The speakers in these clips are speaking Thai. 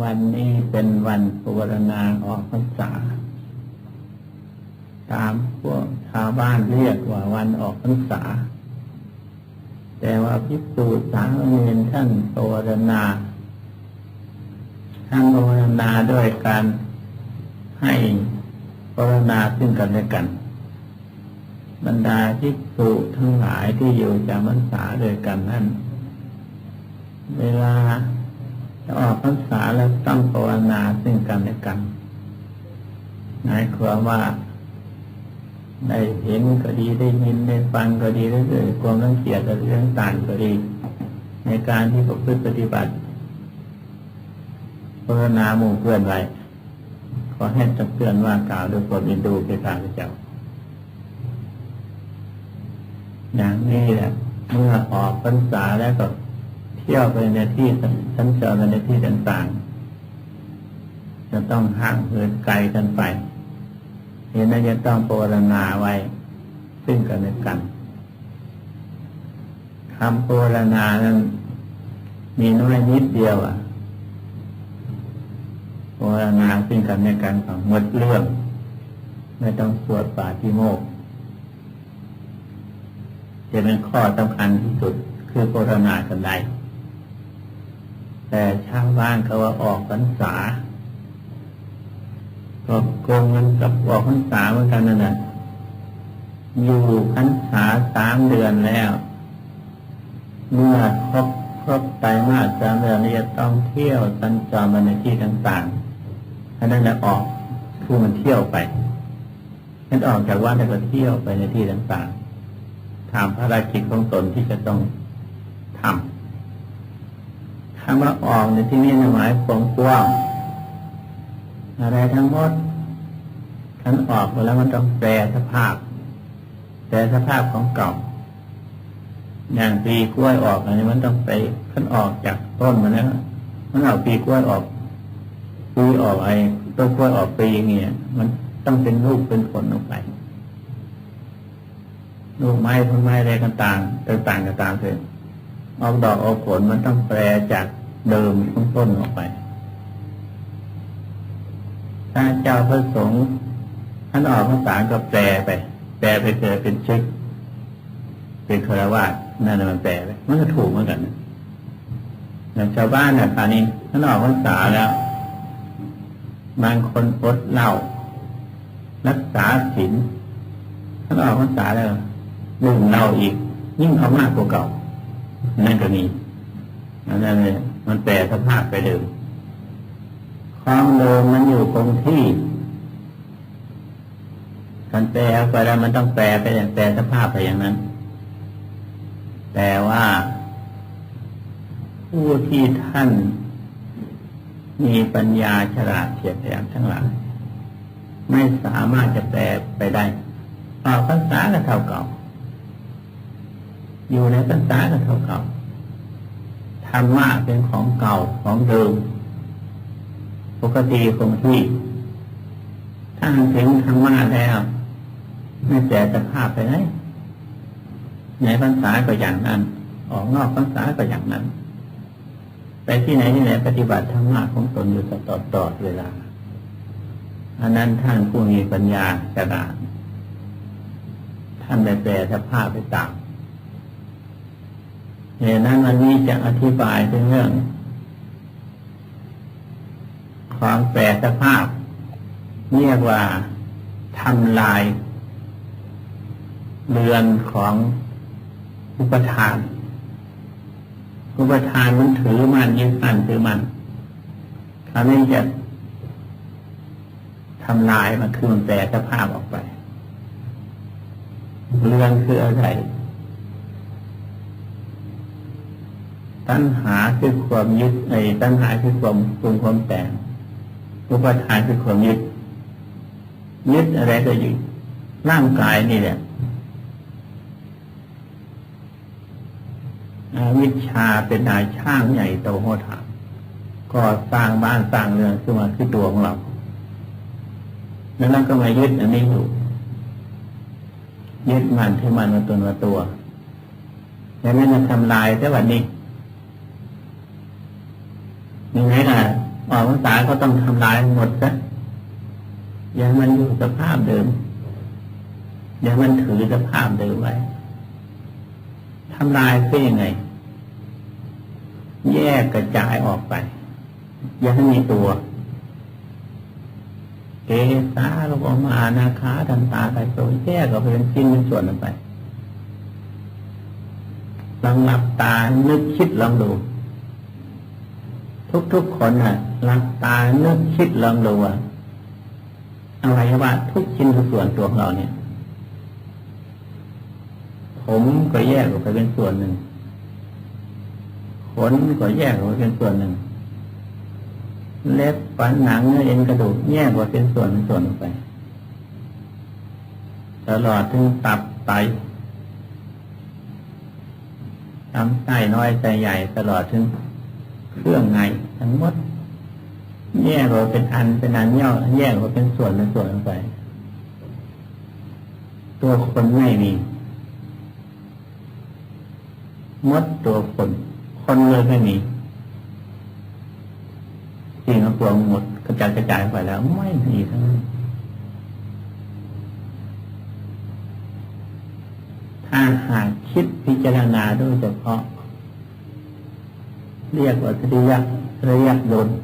วันนี้เป็นวันปวารณาออกพรรษา ตามพวกชาวบ้านเรียกว่าวันออกพรรษา แต่ว่าพิสูจน์สามเณรท่านปวารณาท่านปวารณาด้วยการให้ปวารณาซึ่งกันและกัน บรรดาพิสูจทั้งหลายที่อยู่จำพรรษาด้วยกันนั้นเวลา ออกพรรษาแล้วต้องภาวนาซึ่งกันและกันหมายความว่าได้เห็นก็ดีได้ยินได้ฟังก็ดีได้เลยความรังเกียจหรือเรื่องต่างก็ดี ในการที่ประพฤติปฏิบัติภาวนาหมู่เพื่อนไว้ขอให้จักเตือนว่ากล่าวด้วยความอินดูแก่ข้าพเจ้าอย่างนี้แหละเมื่อออกพรรษาแล้วก็ เที่ยวไปในที่สัญจรไปในที่ต่างๆจะต้องห่างเหินไกลกันไปเห็นนั้นจะต้องปรณาไว้ ซึ่งกันและกันคำปรณานั้นมีน้อยนิดเดียวอะปรณาซึ่งกันและกันของหมดเรื่อง ไม่ต้องสวดป่าฏิโมกจะเป็นข้อสำคัญที่สุดคือปรณากันใด แต่ชาวบ้านเขาว่าออกพรรษาก็โกงเงินกับออกพรรษาเหมือนกันนั่นแหละอยู่พรรษาสามเดือนแล้ว เมื่อครบครบไตรมาสสามเดือนนี้จะต้องเที่ยวสัญจรมาในที่ต่างๆอันนั้นแหละออกคือมันเที่ยวไปนั่นออกจากวัดแล้วก็เที่ยวไปในที่ต่างๆทำภารกิจของตนที่จะต้องทำ คำว่าออกในที่นี้หมายความกว้างอะไรทั้งหมดขันออกมาแล้วมันต้องแปลสภาพ แปลสภาพของเก่า อย่างปีกล้วยออกอันนี้มันต้องไปขันออกจากต้นมาแล้วมันเอาปีกล้วยออกปีออกไอ้ต้นกล้วยออกปีอย่างเงี้ยมันต้องเป็นลูกเป็นผลออกไปลูกไม้ต้นไม้อะไรกันต่างต่างกันต่างเลย ออกดอกออกผลมันต้องแปลจากเดิมของต้นออกไป ถ้าเจ้าพระสงฆ์ท่านออกภาษาก็แปลไป แปลไปเกิดเป็นชึก เป็นคารวาสนั่นมันแปลไป มันก็ถูกเหมือนกันอย่างชาวบ้านเนี่ยคราวนี้ท่านออกภาษาแล้วบางคนอดเหล้ารักษาศีลท่านออกภาษาแล้วดื่มเหล้าอีก ยิ่งเอามากกว่าเก่า นั่นก็มีนั่นเลยมันแปลสภาพไปเดิมความเดิมมันอยู่คงที่การแปลไปแล้วมันต้องแปลไปอย่างแปลสภาพไปอย่างนั้น แต่ว่าผู้ที่ท่านมีปัญญาฉลาดเฉียบแหลมทั้งหลายไม่สามารถจะแปลไปได้ออกภาษาก็เท่าเก่า อยู่ในภาษาก็เท่าเก่าธรรมะเป็นของเก่าของเดิม ปกติคงที่ ถ้าถึงธรรมะแล้ว ไม่แปลสภาพไปไหนในภาษาก็อย่างนั้น ออกนอกภาษาก็อย่างนั้น ไปที่ไหนที่ไหนปฏิบัติธรรมะของตนอยู่ตลอดตลอดเวลาอันนั้นท่านผู้มีปัญญาฉลาดท่านได้แปลสภาพไปตาม เหตุนั้นวันนี้จะอธิบายถึงเรื่อง ความแปรสภาพ เรียกว่าทำลาย เรือนของอุปทาน อุปทานมันถือมันยึดมันถือมันคราวนี้จะทำลายมันคือมันแปรสภาพออกไป เรือนคืออะไร ตัณหาคือความยึดไอ้ตัณหาคือความปรุงความแต่งอุปทานคือความยึด ยึดอะไรก็ยึดร่างกายนี่แหละวิชาเป็นนายช่างใหญ่โตโหฐานก็สร้างบ้านสร้างเรือนขึ้นมาคือตัวของเราแล้วเราก็มายึดอันนี้อยู่ยึดมันที่มันมาตัวมาตัวแล้วนั่นจะทำลายแต่วันนี้ ยังไงล่ะออกพรรษาก็ต้องทำลายหมดซะอยังมันอยู่สภาพเดิม อยังมันถือสภาพเดิมไว้ทำลายก็ยังไง แยกกระจายออกไป อย่าให้มีตัว เกสาลงออกมานาคาทันตาไปตัวแยกออกเป็นชิ้นเป็นส่วนออกไปลองหลับตานึกคิดลองดู ทุกๆคนน่ะหลับตานึกคิดลองดูว่าอวัยวะทุกชิ้นทุกส่วนตัวของเราเนี่ย ผมก็แยกออกไปเป็นส่วนหนึ่งขนก็แยกออกไปเป็นส่วนหนึ่ง เล็บฟันหนังเนื้อเอ็นกระดูกแยกออกเป็นส่วนเป็นส่วนออกไป ตลอดถึงตับไตลำไส้น้อยไส้ใหญ่ตลอดถึง เครื่องในทั้งหมด แยกออกเป็นอันเป็นอันย่อแยกออกเป็นส่วนเป็นส่วนไป ตัวคนไม่มีมดตัวคน คนเลยไม่มีสิ่งของวหมดกระจายกระจายไปแล้ว ไม่มีทั้งนั้นถ้าหากคิดพิจารณาโดยเฉพาะ เรียกว่าสริยะสริยะยนต์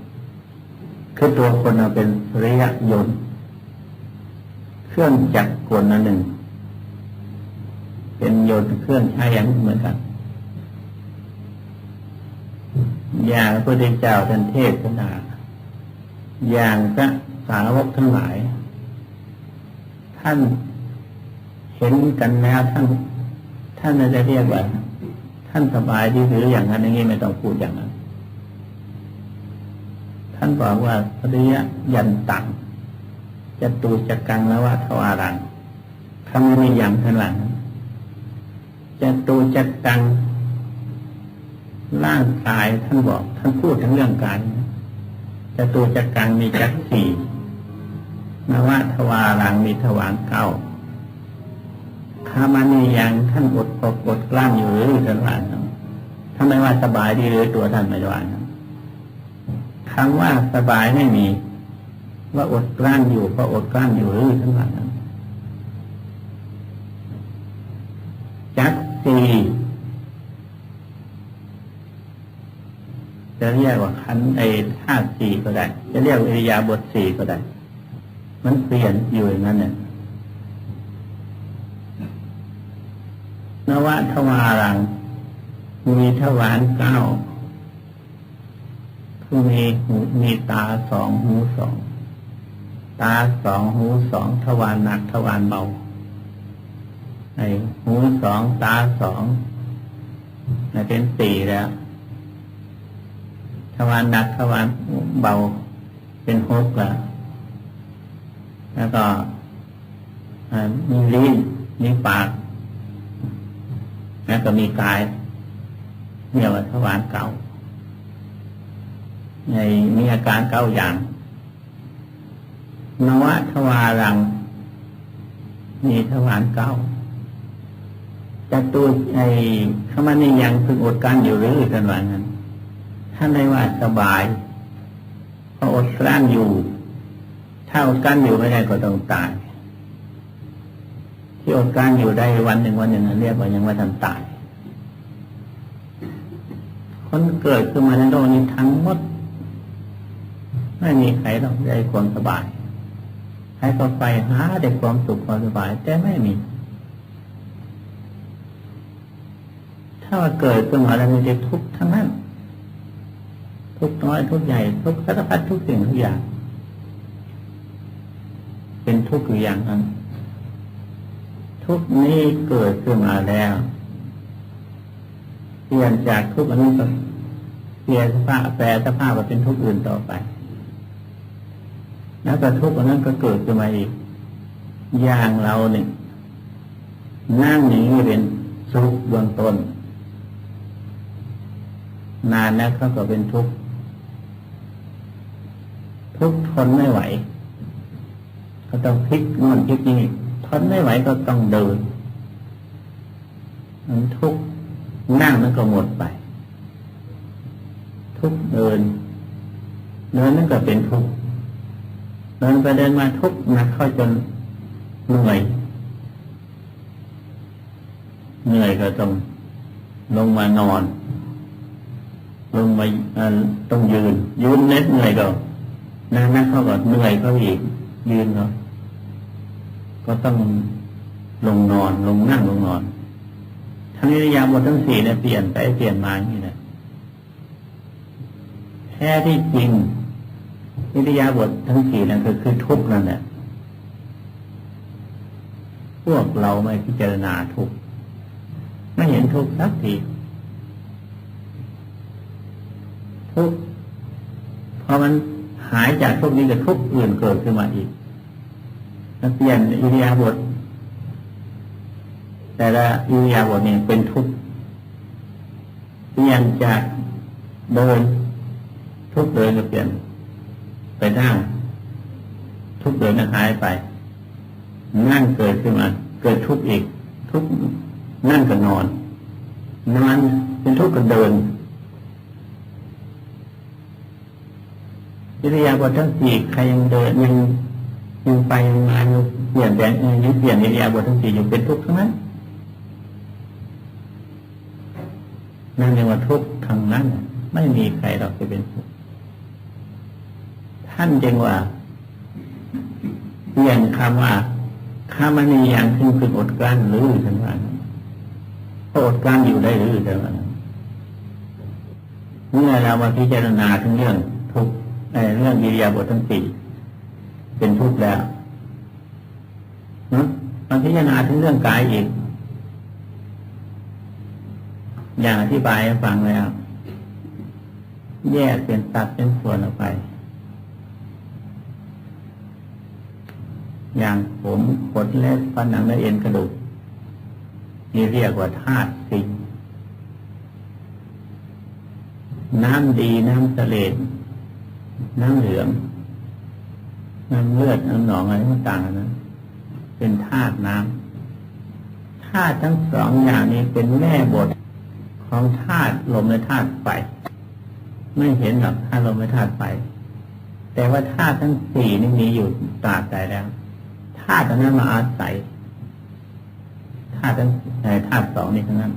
คือตัวคนเราเป็นสริยะยนต์เครื่องจักรกลนั่นหนึ่ง เป็นยนต์เครื่องใช้อย่างเหมือนกันอย่างพระพุทธเจ้าท่านเทศนาอย่างพระสาวกทั้งหลาย ท่านเห็นกันแล้วท่านท่านจะเรียกว่า ท่านสบายดีหรืออย่างนั้นอย่างนี้ไม่ต้องพูดอย่างนั้น ท่านบอกว่าปริยยันตังจะตูจักังแล้วว่าทวารังคำนี้อย่างข้างหลังจะตูจักัง ร่างกายท่านบอกท่านพูดถึงเรื่องกายจะตูจักังมีจักสี่นวะทวารังมีทวารเก้า คามานียังท่านอดปกอดกลั้นอยู่หรือท่านว่าถ้าไมว่าสบายดีหรือตัวท่านไม่ว่าคำว่าสบายไม่มี ว่าอดกลั้นอยู่ก็อดกลั้นอยู่หรือท่านว่าจักสีจะเรียกว่าขันไอ้ธาตุสี่ก็ได้ จะเรียกวิริยาบทสี่ก็ได้ มันเปลี่ยนอยู่อย่างนั้นเนี่ย นวทวารังมีทวารเก้าคือมีหูมีตาสองหูสอง ตาสองหูสองทวารหนักทวารเบาไอ้หูสองตาสองเป็นสี่แล้วทวารหนักทวารเบาเป็นหกแล้วแล้วก็มีลิ้นมีปาก แล้วก็มีกายเรียว่าทวารเก่า ในมีอาการเก้าอย่างนวทวารัง มีทวารเก้าจะตัวไอ้ขมันนี่ยังพึงอดการอยู่หรือกันว่านั้นท่านได้ว่าสบายพออดกลั้นอยู่ ถ้าอดกลั้นอยู่ไม่ได้ก็ต้องตาย ที่อดการอยู่ได้วันหนึ่งวันหนึ่งเรียกว่ายังว่าทันตายคนเกิดขึ้นมาในโลกนี้ทั้งหมด ไม่มีใครต้องได้ความสบายใครก็ไปหาได้ความสุขความสบาย แต่ไม่มี ถ้าว่าเกิดขึ้นมาแล้วมีแต่ทุกข์ทั้งนั้น ทุกน้อยทุกใหญ่ ทุกสารพัดทุกสิ่งทุกอย่าง เป็นทุกข์อยู่อย่างนั้น ทุกนี้เกิดขึ้นมาแล้วเปลี่ยนจากทุกอันนี้ก็เปลี่ยนสภาพแปลสภาพมาเป็นทุกอื่นต่อไป แล้วก็ทุกอันนั้นก็เกิดขึ้นมาอีก อย่างเราเนี่ยนั่งอย่างนี้เป็นสุขเบื้องต้น นานแล้วเขาก็เป็นทุกข์ทุกทนไม่ไหว ก็ต้องพลิกนอนพลิกนี่ นไม่ไหวก็ต้องเดินมันทุกนั่งมันก็หมดไป ทุกเดินเดินนั่นก็เป็นทุกเดินไปเดินมาทุกหนักเข้าจนเหนื่อยเหนื่อยก็ต้องลงมานอน ลงมาต้องยืน ยืนเน็ดเหนื่อยก็นั่งนั่งเข้าก็เหนื่อยก็อีกยืนก็ ก็ต้องลงนอนลงนั่งลงนอนทั้งนิยามบททั้งสี่เนี่ยเปลี่ยนไปเปลี่ยนมาอย่างนี้นะแท้ที่จริงนิยาบททั้งสี่นั่นคือคือทุกข์นั่นแหละพวกเราไม่พิจารณาทุกข์ไม่เห็นทุกข์สักทีทุกข์พอมันหายจากทุกข์นี้ก็ทุกข์อื่นเกิดขึ้นมาอีก มันเปลี่ยนอิริยาบถแต่ละอิริยาบถนี้เป็นทุกข์เปลี่ยนจากเดินทุกเดินก็เปลี่ยนไปนั่งทุกเดินก็หายไป นั่งเกิดขึ้นมา เกิดทุกข์อีก ทุกนั่งก็นอนนอนเป็นทุกข์ก็เดินวิทยาบททั้งสี่ใครยังเดินยัง ยังไปมายังเปลี่ยนแปลงยังเปลี่ยนวิทยาบททั้งสี่อยู่เป็นทุกข์ทั้งนั้นนั่นเรียกว่าทุกข์ทางนั้น ไม่มีใครเราจะเป็นทุกข์ท่านจึงว่าเปลี่ยนคำว่าข้ามันมีอย่างขึ้นคืออดกลั้นหรือท่านว่าอดกลั้นอยู่ได้หรือท่านว่าเมื่อเรามาพิจารณาถึงเรื่องทุกเรื่องอิริยาบถทั้งสี่ เป็นทุกข์แล้วนะมาพิจารณาถึงเรื่องกายอีก อย่างอธิบายให้ฟังแล้ว แยกเป็นตัดเป็นส่วนออกไป อย่างผมขนเล็บฟันหนังและเอ็นกระดูกนี่เรียกว่าธาตุสิ่งน้ำดีน้ำเสลดน้ำเหลือง น้ำเลือดน้ำหนองอะไรต่างๆนะเป็นธาตุน้ำธาตุทั้งสองอย่างนี้เป็นแม่บทของธาตุลมและธาตุไฟไม่เห็นหรอกธาตุลมและธาตุไฟแต่ว่าธาตุทั้งสี่นี่มีอยู่ตราบใดแล้วธาตุนั้นมาอาศัยธาตุทั้งธาตุสองนี่ทั้งนั้น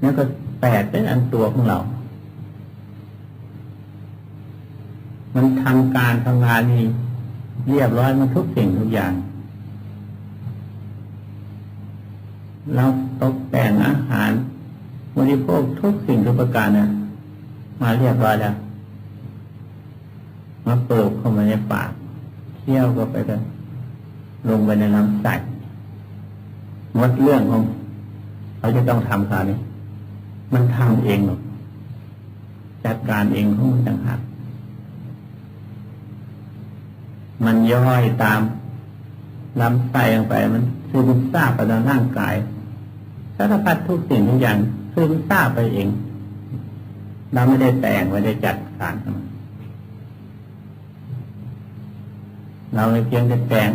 แล้วก็แปดเป็นอันตัวของเรา มันทำการทำงานนี่เรียบร้อยมันทุกสิ่งทุกอย่าง เราตกแต่งอาหารบริโภคทุกสิ่งทุกประการนะมาเรียบร้อยแล้วมาเปิดเข้ามาในปากเที่ยวก็ไปกันลงไปในน้ำใสหมดเรื่องของเขาจะต้องทำคราวนี้มันทำเองหรอกจัดการเองของมันต่างหาก มันย่อยตามลำไส้ลงไป มันซึมซาบไปในร่างกายสารพัดทุกสิ่งทุกอย่างซึมซาบไปเอง เราไม่ได้แต่งไม่ได้จัดการมันเราเพียงแต่แต่ง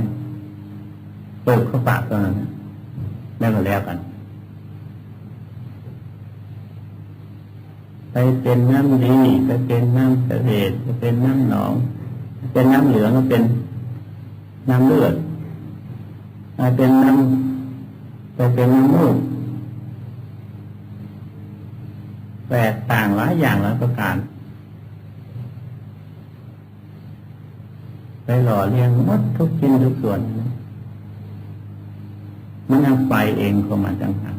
เปิดเข้าปากเท่านั้นแล้วก็แล้วกันไปเป็นน้ำดีไปเป็นน้ำเสลดไปเป็นน้ำหนอง เป็นน้ำเหลืองก็เป็นน้ำเลือดเป็นน้ำจะเป็นน้ำมูกแตกต่างหลายอย่างหลายประการไปหล่อเลี้ยงมดทุกชิ้นทุกส่วน มันยังไปเองเของมันจังหัง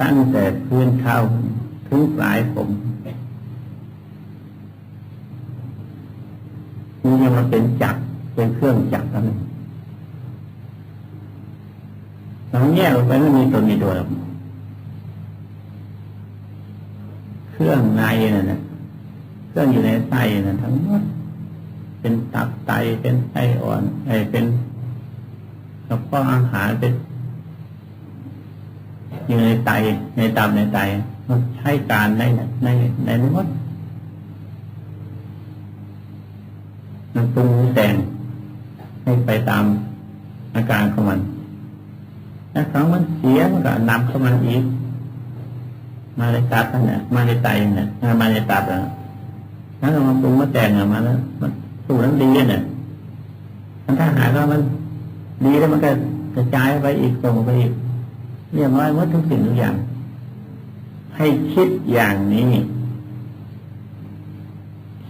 ตั้งแต่พื้นเท้าถึงปลายผมนี่ยัง มาเป็นจักรเป็นเครื่องจักรนั่นเองหลังแยกออกไปไม่มีตัวมีตัวเครื่องในนั่นนะเครื่องอยู่ในไส้นั่นทั้งหมดเป็นตับไตเป็นไส้อ่อนไอเป็นกระเพาะอาหารเป็นอยู่ในไตในตับในไตมันใช้การในในในนหมด มันปรุงแต่งให้ไปตามอาการของมันถ้าครั้งมันเสียมันก็นำเข้ามาอีก มาในตับนั่นแหละมาในไตนั่นแหละมาในตับแล้วนั่นเรามาปรุงมาแต่งออกมาแล้ว มันสูตรนั้นดีเนี่ยมันถ้าหากว่ามันดีแล้วมันก็กระจายไปอีกส่งไปอีกเรียบร้อยหมดทุกสิ่งทุกอย่าง ให้คิดอย่างนี้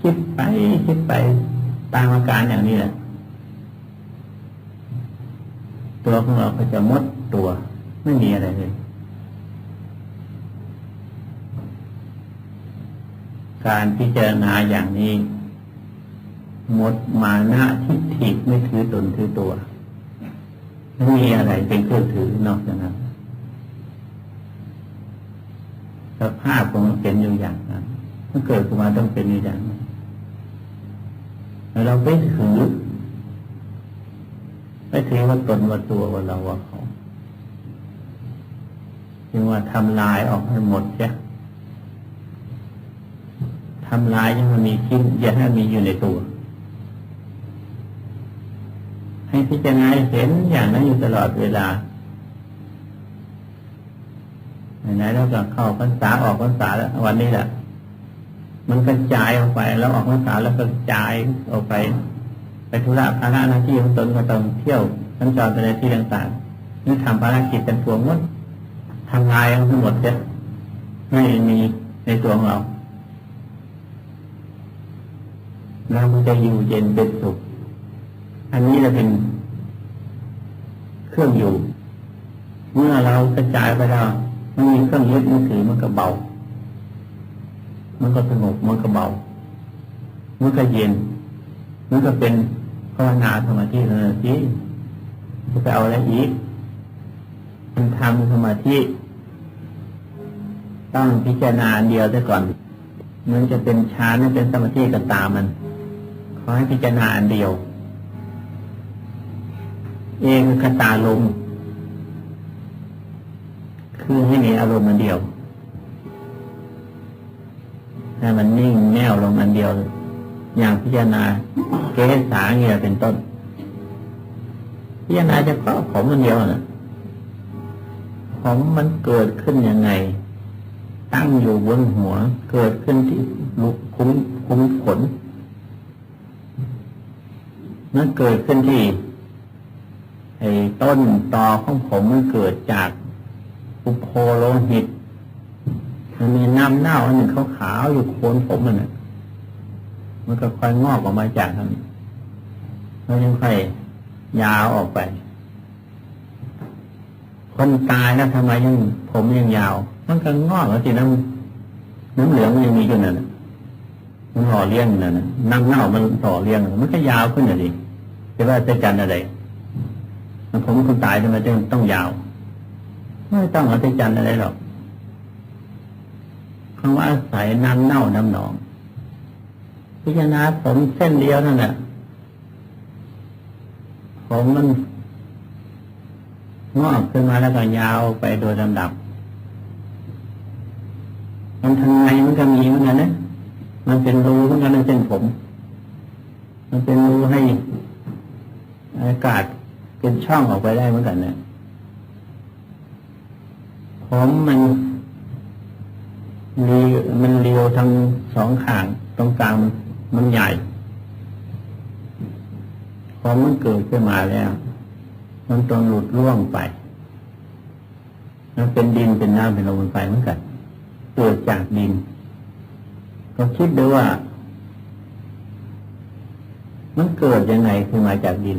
คิดไปคิดไป ตามอาการอย่างนี้แหละตัวของเราก็จะมดตัว ไม่มีอะไรเลยการพิจารณาอย่างนี้หมดมานะทิฏฐิไม่ถือตนถือตัวไม่มีอะไรเป็นเครื่องถือนอกจากนั้นสภาพของมันเป็นอยู่อย่างนั้นมันเกิดขึ้นมาต้องเป็นอยู่อย่างนั้น เราไปถือไปถือว่าตนว่าตัวว่าเราว่าเขาจึงว่าทำลายออกให้หมดใช่ทำลายยังมันมีชิ้นอย่าให้มีอยู่ในตัว ให้พิจารณาเห็นอย่างนั้นอยู่ตลอดเวลาไหนๆเราก็เข้าพรรษาออกพรรษาแล้ววันนี้แหละ มันกระจายออกไป แล้วออกพรรษาแล้วกระจายออกไป ไปธุระภาระหน้าที่ของตนก็ต้องเที่ยวสัญจรไปในที่ต่างๆนี่ทำภารกิจเป็นตัวงดทำลายทั้งหมดจะไม่มีในตัวของเราเราจะอยู่เย็นเป็นสุข อันนี้จะเป็นเครื่องอยู่ เมื่อเรากระจายไปแล้วมันมีเครื่องยึดมือถือมันก็เบา มันก็สงบมันก็เบา มันก็เย็น มันก็เป็นภาวนาสมาธิสมาธิจะไปเอาอะไรอีกมันทำสมาธิต้องพิจารณาเดียวซะก่อนมันจะเป็นฌานนั่นเป็นสมาธิก็ตามมันขอให้พิจารณาอันเดียว เองคตาลมคือให้มีอารมณ์อันเดียว ให้มันนิ่งแน่วลงอันเดียว อย่างพิจารณาเกสาเงียเป็นต้น พิจารณาเพาะผมอันเดียวนะผมมันเกิดขึ้นยังไง ตั้งอยู่บนหัว เกิดขึ้นที่ลุกคุ้มคุ้มขนนั่นเกิดขึ้นที่ไอ้ต้นตอของผมมันเกิดจากอุโพโลหิต มันมีน้ำเน่าอันหนึ่งขาวๆอยู่โคนผมมันน่ะมันก็ค่อยงอกออกมาจากนั้นแล้วยังค่อยยาวออกไป คนตายแล้วทำไมยังผมยังยาว มันก็งอกแล้วสิน้ำน้ำเหลืองมันยังมีอยู่นั่นน่ะมันห่อเลี้ยงนั่นน่ะน้ำเน่ามันห่อเลี้ยงมันก็ยาวขึ้นน่ะดิจะว่าจะจันอะไรมันผมคนตายทำไมจึงต้องยาว ไม่ต้องอัศจรรย์อะไรหรอก คำว่าอาศัยน้ำเน่าน้ำหนอง พิจารณาผมเส้นเดียวนั่นแหละผมมันงอกขึ้นมาแล้วก็ยาวไปโดยลำดับ มันทางในมันก็มีเหมือนกันนะ มันเป็นรูเหมือนกันในเส้นผม มันเป็นรูให้อากาศเป็นช่องออกไปได้เหมือนกันเนี่ยผมมัน มันเรียวทั้งสองข้างตรงกลางมันมันใหญ่พอมันเกิดขึ้นมาแล้ว มันต้องหลุดร่วงไป มันเป็นดินเป็นน้ำเป็นลมเป็นไฟเหมือนกันเกิดจากดิน ก็คิดดูว่า มันเกิดยังไงขึ้นมาจากดิน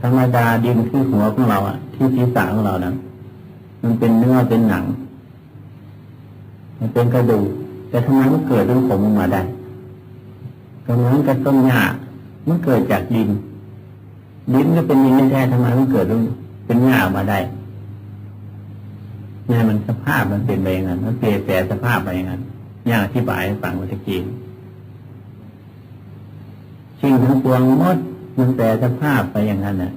ธรรมดาดินคือหัวของเราอะที่ศีรษะของเรานะ มันเป็นเนื้อเป็นหนัง มันเป็นกระดูกแต่ทำไมมันเกิดเรื่องผมออกมาได้ก็เหมือนกับต้นหญ้ามันเกิดจากดิน ดินก็เป็นดินแท้ทำไมมันเกิดเรื่องเป็นหญ้าออกมาได้เนี่ยมันสภาพมันเป็นไปอย่างนั้นมันเปลี่ยนแปลสภาพไปอย่างนั้นอย่างอธิบายให้ฟังเมื่อกี้สิ่งทั้งปวงมดมันแปลสภาพไปอย่างนั้นน่ะ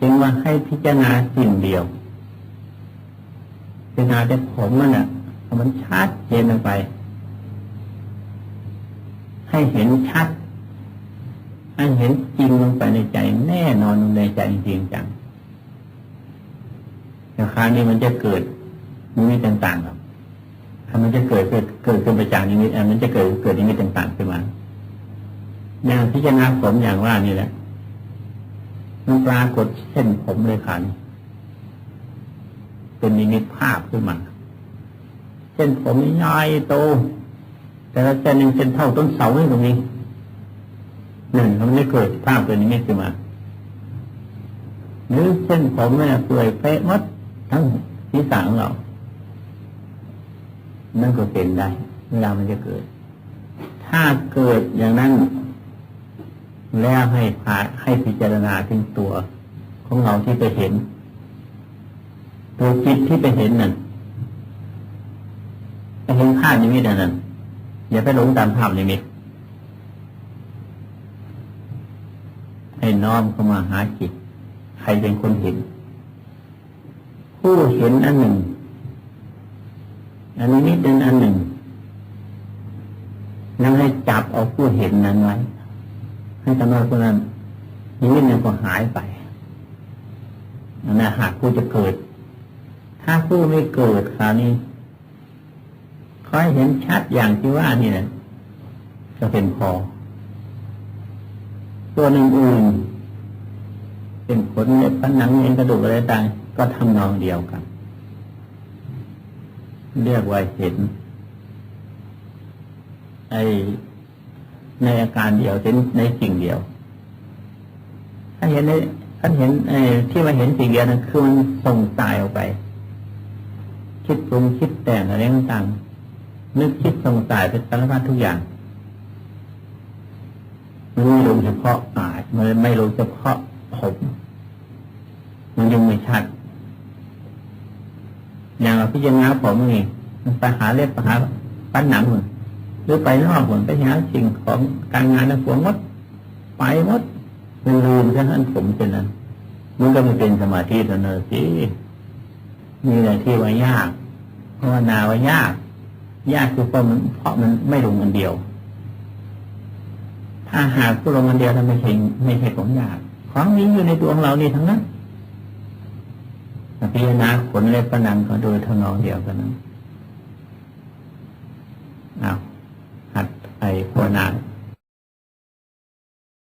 จึงว่าให้พิจารณาสิ่งเดียว พิจารณาแต่ผมมันอะมันชัดเจนลงไป ให้เห็นชัด ให้เห็นจริงลงไปในใจ แน่นอนลงในใจจริงจังราคานี้มันจะเกิดนิมิตต่างๆครับถ้ามันจะเกิดเกิดเกิดขึ้นไปจากนิมิตอันมันจะเกิดเกิดนิมิตต่างๆขึ้นมาอย่างพิจารณาผมอย่างว่านี่แหละมันปรากฏเส้นผมเลยค่ะนี่ เป็นนิมิตภาพขึ้นมาเส้นผมใหญ่โต แต่ละเส้นหนึ่งเส้นเท่าต้นเสาเลยตรงนี้หนึ่งมันไม่เกิดภาพเป็นนิมิตขึ้นมาหรือเส้นผมเนี่ยเปื่อยเป๊ะหมดทั้งศีรษะของเรานั่นก็เป็นได้เวลามันจะเกิด ถ้าเกิดอย่างนั้น แล้วให้พาให้พิจารณาถึงตัวของเราที่ไปเห็น ตัวจิตที่ไปเห็นนั่นไปเห็นภาพนิมิตนนั้นอย่าไปหลงตามภาพนิมิตให้น้อมเข้ามาหาจิต ใครเป็นคนเห็น ผู้เห็นอันหนึ่ง อันนี้นิดเป็นอันหนึ่งนั่งให้จับเอาผู้เห็นนั้นไว้ ให้กำหนดคนนั้นนิมิตนั้นก็หายไปนั่นนหากผู้จะเกิด ถ้าผู้ไม่เกิดคราวนี้คอยเห็นชัดอย่างที่ว่านี่นะจะเป็นพอตัวหนึ่งอื่นเป็นขนเล็บฟันหนังเอ็นกระดูกอะไรต่างก็ทำนองเดียวกัน เรียกว่าเห็นไอในอาการเดียวเห็นในสิ่งเดียว ถ้าเห็นในถ้าเห็นไอที่มาเห็นสิ่งเดียวนั้นคือมันส่งสายออกไป คิดปรุงคิดแต่งอะไรต่างๆนึกคิดสงสายเป็นสารพัดทุกอย่างมันไม่ลงเฉพาะปากมันไม่ลงเฉพาะผมมันยังไม่ชัด อย่างเราพิจารณาผมนี่มันไปหาเล็บไปหาปั้นหนังมันหรือไปนอกมันไปหาสิ่งของการงานในหัวมด ไปมดมันลืมแค่นั้นผมเป็นนั้นมันก็ไม่เป็นสมาธิแล้วเนอะสิ นี่แหละที่ว่ายากภาวนาว่ายาก ยากคือเพราะมันเพราะมันไม่ลงคนเดียว ถ้าหากผู้ลงคนเดียวนั้ไม่ใช่ไม่ใช่ของยากของนี้อยู่ในตัวของเรานี่ทั้งนั้นพิจารณาขนเละประนังก็โดยเทางองเดียวกันนั้นอ้าวหัดไปภาวนา